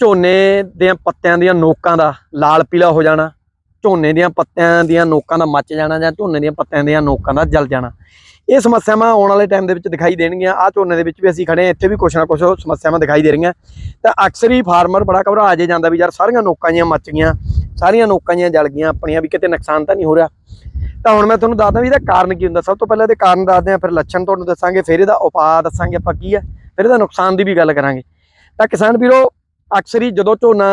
ਝੋਨੇ ਦੇ ਪੱਤਿਆਂ ਦੀਆਂ ਨੋਕਾਂ ਦਾ ਲਾਲ ਪੀਲਾ ਹੋ ਜਾਣਾ, ਝੋਨੇ ਦੀਆਂ ਪੱਤਿਆਂ ਦੀਆਂ ਨੋਕਾਂ ਦਾ ਮੱਚ ਜਾਣਾ ਜਾਂ ਝੋਨੇ ਦੀਆਂ ਪੱਤਿਆਂ ਦੀਆਂ ਨੋਕਾਂ ਦਾ ਜਲ ਜਾਣਾ। ਇਹ ਸਮੱਸਿਆਵਾਂ ਆਉਣ ਵਾਲੇ ਟਾਈਮ ਦੇ ਵਿੱਚ ਦਿਖਾਈ ਦੇਣਗੀਆਂ। ਆ ਝੋਨੇ ਦੇ ਵਿੱਚ ਵੀ ਅਸੀਂ ਖੜੇ ਹਾਂ, ਇੱਥੇ ਵੀ ਕੁਛ ਨਾ ਕੁਛ ਸਮੱਸਿਆਵਾਂ ਦਿਖਾਈ ਦੇ ਰਹੀਆਂ। ਤਾਂ ਅਕਸਰ ਹੀ ਫਾਰਮਰ ਬੜਾ ਘਬਰਾ ਜੇ ਜਾਂਦਾ ਵੀ ਯਾਰ ਸਾਰੀਆਂ ਨੋਕਾਂ ਜੀਆਂ ਮੱਚ ਗਈਆਂ, ਸਾਰੀਆਂ ਨੋਕਾਂ ਜੀਆਂ ਜਲ ਗਈਆਂ, ਆਪਣੀਆਂ ਵੀ ਕਿਤੇ ਨੁਕਸਾਨ ਤਾਂ ਨਹੀਂ ਹੋ ਰਿਹਾ। ਤਾਂ ਹੁਣ ਮੈਂ ਤੁਹਾਨੂੰ ਦੱਸਦਾ ਵੀ ਇਹਦਾ ਕਾਰਨ ਕੀ ਹੁੰਦਾ। ਸਭ ਤੋਂ ਪਹਿਲਾਂ ਇਹਦੇ ਕਾਰਨ ਦੱਸਦੇ ਹਾਂ, ਫਿਰ ਲੱਛਣ ਤੁਹਾਨੂੰ ਦੱਸਾਂਗੇ, ਫਿਰ ਇਹਦਾ ਉਪਾਅ ਦੱਸਾਂਗੇ ਆਪਾਂ ਕੀ ਹੈ, ਫਿਰ ਇਹਦਾ ਨੁਕਸਾਨ ਦੀ ਵੀ ਗੱਲ ਕਰਾਂਗੇ। ਤਾਂ ਕਿਸਾਨ ਵੀਰੋ ਅਕਸਰ ਹੀ ਜਦੋਂ ਝੋਨਾ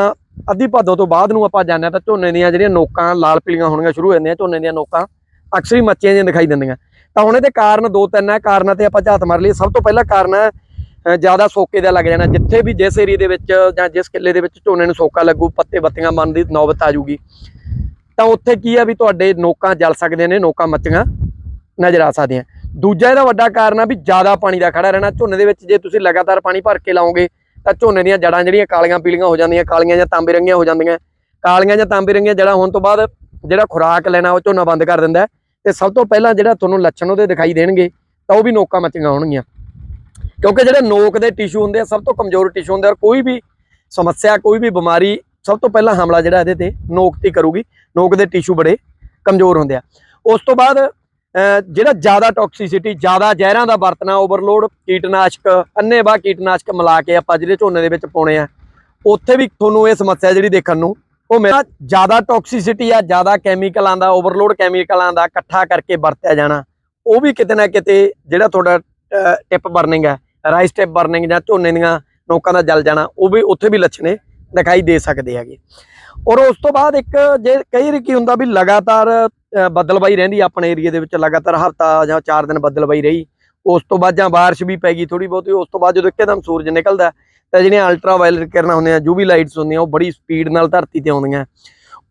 ਅੱਧੀ ਭਾਦੋਂ ਤੋਂ ਬਾਅਦ ਨੂੰ ਆਪਾਂ ਜਾਂਦੇ ਹਾਂ ਤਾਂ ਝੋਨੇ ਦੀਆਂ ਜਿਹੜੀਆਂ ਨੋਕਾਂ, ਲਾਲ ਪੀਲੀਆਂ ਹੋਣੀਆਂ ਸ਼ੁਰੂ ਹੋ ਜਾਂਦੀਆਂ, ਝੋਨੇ ਦੀਆਂ ਨੋਕਾਂ ਅਕਸਰ ਹੀ ਮੱਚੀਆਂ ਜਿਹੀਆਂ ਦਿਖਾਈ ਦਿੰਦੀਆਂ। ਤਾਂ ਹੁਣ ਇਹਦੇ ਕਾਰਨ ਦੋ ਤਿੰਨ ਹੈ, ਕਾਰਨਾਂ ਤੇ ਆਪਾਂ ਝਾਤ ਮਾਰ ਲਈਏ। ਸਭ ਤੋਂ ਪਹਿਲਾ ਕਾਰਨ ਹੈ ਜ਼ਿਆਦਾ ਸੋਕੇ ਦਾ ਲੱਗ ਜਾਣਾ। ਜਿੱਥੇ ਵੀ ਜਿਸ ਏਰੀਏ ਦੇ ਵਿੱਚ ਜਾਂ ਜਿਸ ਕਿੱਲੇ ਦੇ ਵਿੱਚ ਝੋਨੇ ਨੂੰ ਸੋਕਾ ਲੱਗੂ ਪੱਤੇ ਬੱਤੀਆਂ ਬਣਨ ਦੀ ਨੌਬਤ ਆ ਜੂਗੀ ਤਾਂ ਉੱਥੇ ਕੀ ਆ ਵੀ ਤੁਹਾਡੇ ਨੋਕਾਂ ਜਲ ਸਕਦੇ ਨੇ, ਨੋਕਾਂ ਮੱਚੀਆਂ ਨਜ਼ਰ ਆ ਸਕਦੀਆਂ। ਦੂਜਾ ਇਹਦਾ ਵੱਡਾ ਕਾਰਨ ਆ ਵੀ ਜ਼ਿਆਦਾ ਪਾਣੀ ਦਾ ਖੜਾ ਰਹਿਣਾ। ਝੋਨੇ ਦੇ ਵਿੱਚ ਜੇ ਤੁਸੀਂ ਲਗਾਤਾਰ ਪਾਣੀ ਭਰ ਕੇ ਲਾਓਗੇ ਤਾਂ ਝੋਨੇ ਦੀਆਂ ਜੜਾਂ ਜਿਹੜੀਆਂ ਕਾਲੀਆਂ ਪੀਲੀਆਂ ਹੋ ਜਾਂਦੀਆਂ, ਕਾਲੀਆਂ ਜਾਂ ਤਾਂਬੇ ਰੰਗੀਆਂ ਹੋ ਜਾਂਦੀਆਂ, ਕਾਲੀਆਂ ਜਾਂ ਤਾਂਬੇ ਰੰਗੀਆਂ ਜੜਾਂ ਹੋਣ ਤੋਂ ਬਾਅਦ ਜਿਹੜਾ ਖੁਰਾਕ ਲੈਣਾ ਉਹ ਝੋਨਾ ਬੰਦ ਕਰ ਦਿੰਦਾ ਹੈ ਤੇ ਸਭ ਤੋਂ ਪਹਿਲਾਂ ਜਿਹੜਾ ਤੁਹਾਨੂੰ ਲੱਛਣ ਉਹਦੇ ਦਿਖਾਈ ਦੇਣਗੇ, ਤਾਂ ਉਹ ਵੀ ਨੋਕਾਂ ਮੱਚੀਆਂ ਹੋਣਗੀਆਂ। ਕਿਉਂਕਿ ਜਿਹੜੇ ਨੋਕ ਦੇ ਟਿਸ਼ੂ ਹੁੰਦੇ ਆ, ਸਭ ਤੋਂ ਕਮਜ਼ੋਰ ਟਿਸ਼ੂ ਹੁੰਦੇ ਆ ਔਰ ਕੋਈ ਵੀ ਸਮੱਸਿਆ, ਕੋਈ ਵੀ ਬਿਮਾਰੀ, ਸਭ ਤੋਂ ਪਹਿਲਾਂ ਹਮਲਾ ਜਿਹੜਾ ਇਹਦੇ ਤੇ ਨੋਕ ਤੇ ਕਰੂਗੀ, ਨੋਕ ਦੇ ਟਿਸ਼ੂ ਬੜੇ ਕਮਜ਼ੋਰ ਹੁੰਦੇ ਆ। ਉਸ ਤੋਂ ਬਾਅਦ ਜਿਹੜਾ ਜ਼ਿਆਦਾ ਟੌਕਸਿਸਿਟੀ ਜ਼ਿਆਦਾ ਜ਼ਹਿਰਾਂ ਦਾ ਵਰਤਣਾ ਓਵਰਲੋਡ ਕੀਟਨਾਸ਼ਕ ਅੰਨੇਵਾਹ ਕੀਟਨਾਸ਼ਕ ਮਿਲਾ ਕੇ ਆਪਾਂ ਜਿਹੜੇ ਝੋਨੇ ਦੇ ਵਿੱਚ ਪਾਉਣੇ ਆ, ਉੱਥੇ ਵੀ ਤੁਹਾਨੂੰ ਇਹ ਸਮੱਸਿਆ ਜਿਹੜੀ ਦੇਖਣ ਨੂੰ ਉਹ ਮੇਰਾ ਜ਼ਿਆਦਾ ਟੌਕਸਿਸਿਟੀ ਆ, ਜ਼ਿਆਦਾ ਕੈਮੀਕਲਾਂ ਦਾ ਓਵਰਲੋਡ ਕੈਮੀਕਲਾਂ ਦਾ ਇਕੱਠਾ ਕਰਕੇ ਵਰਤਿਆ ਜਾਣਾ, ਉਹ ਵੀ ਕਿਤੇ ਨਾ ਕਿਤੇ ਜਿਹੜਾ ਤੁਹਾਡਾ ਟਿਪ ਬਰਨਿੰਗ ਹੈ ਰਾਈਸ ਟਿਪ ਬਰਨਿੰਗ ਜਾਂ ਝੋਨੇ ਦੀਆਂ ਨੋਕਾਂ ਦਾ ਜਲ ਜਾਣਾ, ਉਹ ਵੀ ਉੱਥੇ ਵੀ ਲੱਛਣੇ ਦਿਖਾਈ ਦੇ ਸਕਦੇ ਹੈਗੇ। ਔਰ ਉਸ ਤੋਂ ਬਾਅਦ ਇੱਕ ਜੇ ਕਈ ਵਾਰੀ ਕੀ ਹੁੰਦਾ ਵੀ ਲਗਾਤਾਰ ਅ, ਬੱਦਲਬਾਈ ਰਹਿੰਦੀ ਆਪਣੇ ਏਰੀਆ ਦੇ ਵਿੱਚ ਲਗਾਤਾਰ ਹਫਤਾ ਜਾਂ 4 ਦਿਨ ਬੱਦਲਬਾਈ ਰਹੀ। ਉਸ ਤੋਂ ਬਾਅਦ ਜਾਂ ਬਾਰਿਸ਼ ਵੀ ਪੈ ਗਈ ਥੋੜੀ ਬਹੁਤੀ ਉਸ ਤੋਂ ਬਾਅਦ ਜਦੋਂ ਇੱਕਦਮ ਸੂਰਜ ਨਿਕਲਦਾ ਤਾਂ ਜਿਹੜੀਆਂ ਅਲਟਰਾ ਵਾਇਲਟ ਕਿਰਨਾਂ ਹੁੰਦੀਆਂ ਯੂਵੀ ਲਾਈਟਸ ਹੁੰਦੀਆਂ ਉਹ ਬੜੀ ਸਪੀਡ ਨਾਲ ਧਰਤੀ ਤੇ ਆਉਂਦੀਆਂ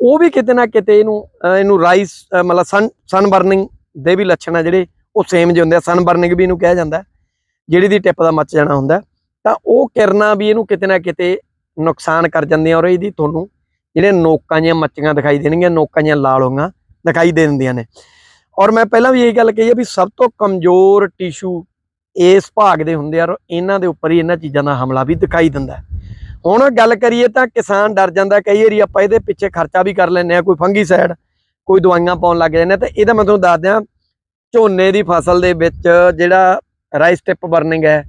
ਉਹ ਵੀ ਕਿਤੇ ਨਾ ਕਿਤੇ ਇਹਨੂੰ ਇਹਨੂੰ ਰਾਈਸ ਮਤਲਬ ਸਨ ਸਨ ਬਰਨਿੰਗ ਦੇ ਵੀ ਲੱਛਣ ਆ ਜਿਹੜੇ ਉਹ ਸੇਮ ਜਿਹੇ ਹੁੰਦੇ ਆ। ਸਨ ਬਰਨਿੰਗ ਵੀ ਇਹਨੂੰ ਕਿਹਾ ਜਾਂਦਾ ਜਿਹੜੀ ਦੀ ਟਿਪ ਦਾ ਮੱਚ ਜਾਣਾ ਹੁੰਦਾ ਤਾਂ ਉਹ ਕਿਰਨਾਂ ਵੀ ਇਹਨੂੰ ਕਿਤੇ ਨਾ ਕਿਤੇ ਨੁਕਸਾਨ ਕਰ ਜਾਂਦੀਆਂ ਔਰ ਇਹਦੀ ਤੁਹਾਨੂੰ ਜਿਹੜੇ ਨੋਕਾਂ ਜੀਆਂ ਮੱਚੀਆਂ ਦਿਖਾਈ ਦੇਣਗੀਆਂ, ਨੋਕਾਂ ਜੀਆਂ ਲਾਲ ਹੋਈਆਂ ਦਿਖਾਈ ਦੇ ਦਿੰਦੀਆਂ ਨੇ। ਔਰ ਮੈਂ ਪਹਿਲਾਂ ਵੀ ਇਹ ਗੱਲ ਕਹੀ ਹੈ ਵੀ ਸਭ ਤੋਂ ਕਮਜ਼ੋਰ ਟਿਸ਼ੂ ਇਸ ਭਾਗ ਦੇ ਹੁੰਦੇ ਆ ਔਰ ਇਹਨਾਂ ਦੇ ਉੱਪਰ ਹੀ ਇਹਨਾਂ ਚੀਜ਼ਾਂ ਦਾ ਹਮਲਾ ਵੀ ਦਿਖਾਈ ਦਿੰਦਾ ਹੁਣ ਗੱਲ ਕਰੀਏ ਤਾਂ ਕਿਸਾਨ ਡਰ ਜਾਂਦਾ ਕਈ ਵਾਰੀ ਆਪਾਂ ਇਹਦੇ ਪਿੱਛੇ ਖਰਚਾ ਵੀ ਕਰ ਲੈਂਦੇ ਆ ਕੋਈ ਫੰਗੀਸਾਈਡ ਕੋਈ ਦਵਾਈਆਂ ਪਾਉਣ ਲੱਗ ਜਾਂਦੇ ਆ ਤੇ ਇਹਦਾ ਮੈਂ ਤੁਹਾਨੂੰ ਦੱਸ ਦਿਆਂ ਝੋਨੇ ਦੀ ਫਸਲ ਦੇ ਵਿੱਚ ਜਿਹੜਾ ਰਾਈਸ ਟਿਪ ਬਰਨਿੰਗ ਹੈ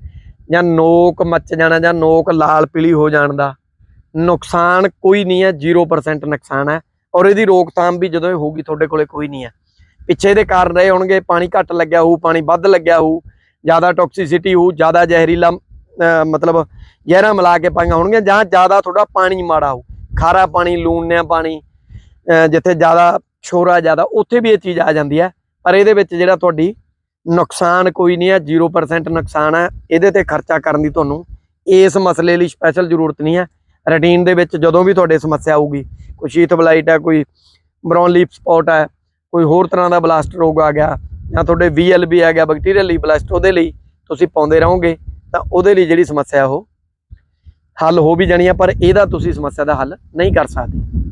ਜਾਂ ਨੋਕ ਮੱਚ ਜਾਣਾ ਜਾਂ ਨੋਕ ਲਾਲ ਪੀਲੀ ਹੋ ਜਾਣ ਦਾ ਨੁਕਸਾਨ ਕੋਈ ਨਹੀਂ ਹੈ 0% ਨੁਕਸਾਨ ਹੈ ਔਰ ਇਹਦੀ ਰੋਕਥਾਮ ਵੀ ਜਦੋਂ ਇਹ ਹੋਊਗੀ ਤੁਹਾਡੇ ਕੋਲੇ ਕੋਈ ਨਹੀਂ ਹੈ। ਪਿੱਛੇ ਇਹਦੇ ਕਾਰਨ ਰਹੇ ਹੋਣਗੇ, ਪਾਣੀ ਘੱਟ ਲੱਗਿਆ ਹੋਊ, ਪਾਣੀ ਵੱਧ ਲੱਗਿਆ ਹੋਊ, ਜ਼ਿਆਦਾ ਟੌਕਸਿਸਿਟੀ ਹੋਊ, ਜ਼ਿਆਦਾ ਜ਼ਹਿਰੀਲਾ ਮਤਲਬ ਜ਼ਹਿਰਾਂ ਮਿਲਾ ਕੇ ਪਾਈਆਂ ਹੋਣਗੀਆਂ ਜਾਂ ਜ਼ਿਆਦਾ ਤੁਹਾਡਾ ਪਾਣੀ ਮਾੜਾ ਹੋਊ। ਖਾਰਾ ਪਾਣੀ, ਲੂਣਿਆ ਪਾਣੀ ਜਿੱਥੇ ਜ਼ਿਆਦਾ ਸ਼ੋਰਾ ਜ਼ਿਆਦਾ ਉੱਥੇ ਵੀ ਇਹ ਚੀਜ਼ ਆ ਜਾਂਦੀ ਹੈ। ਪਰ ਇਹਦੇ ਵਿੱਚ ਜਿਹੜਾ ਤੁਹਾਡੀ ਨੁਕਸਾਨ ਕੋਈ ਨਹੀਂ ਹੈ 0% ਨੁਕਸਾਨ ਹੈ, ਇਹਦੇ ਤੇ ਖਰਚਾ ਕਰਨ ਦੀ ਤੁਹਾਨੂੰ ਇਸ ਮਸਲੇ ਲਈ ਸਪੈਸ਼ਲ ਜ਼ਰੂਰਤ ਨਹੀਂ ਹੈ। ਰੂਟੀਨ ਦੇ ਵਿੱਚ ਜਦੋਂ ਵੀ ਤੁਹਾਡੇ ਸਮੱਸਿਆ ਆਊਗੀ, ਕੋਈ ਸ਼ੀਥ ਬਲਾਈਟ ਹੈ, ਕੋਈ ਬ੍ਰੌਨ ਲੀਪ ਸਪੌਟ ਹੈ, ਕੋਈ ਹੋਰ ਤਰ੍ਹਾਂ ਦਾ ਬਲਾਸਟ ਰੋਗ ਆ ਗਿਆ ਜਾਂ ਤੁਹਾਡੇ VLB ਆ ਗਿਆ ਬੈਕਟੀਰੀਅਲ ਲੀਫ ਬਲਾਸਟ ਉਹਦੇ ਲਈ ਤੁਸੀਂ ਪਾਉਂਦੇ ਰਹੋਗੇ, ਤਾਂ ਉਹਦੇ ਲਈ ਜਿਹੜੀ ਸਮੱਸਿਆ ਉਹ ਹੱਲ ਹੋ ਵੀ ਜਾਣੀ ਹੈ, ਪਰ ਇਹਦਾ ਤੁਸੀਂ ਸਮੱਸਿਆ ਦਾ ਹੱਲ ਨਹੀਂ ਕਰ ਸਕਦੇ।